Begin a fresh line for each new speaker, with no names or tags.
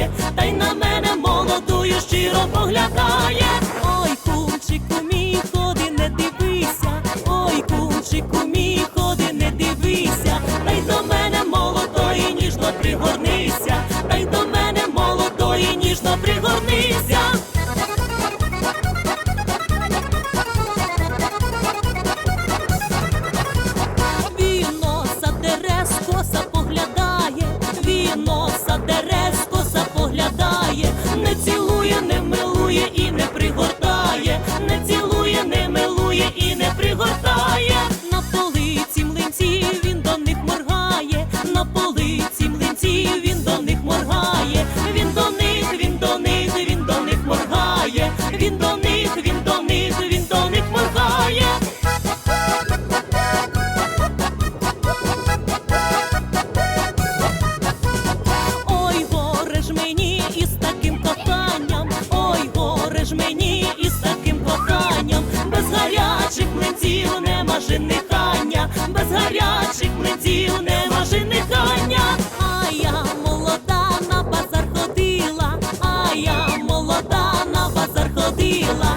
гуляє, та й на мене молодою щиро поглядає. Ой, кумчику мій, ходи, не дивися, ой, кумчику мій, ходи, не дивися, та й до мене молодої, ніжно пригорнися, та й до мене молодої, ніжно пригорнися. нема женихання, без гарячих млинців нема женихання, а я молода на базар ходила, а я молода на базар ходила.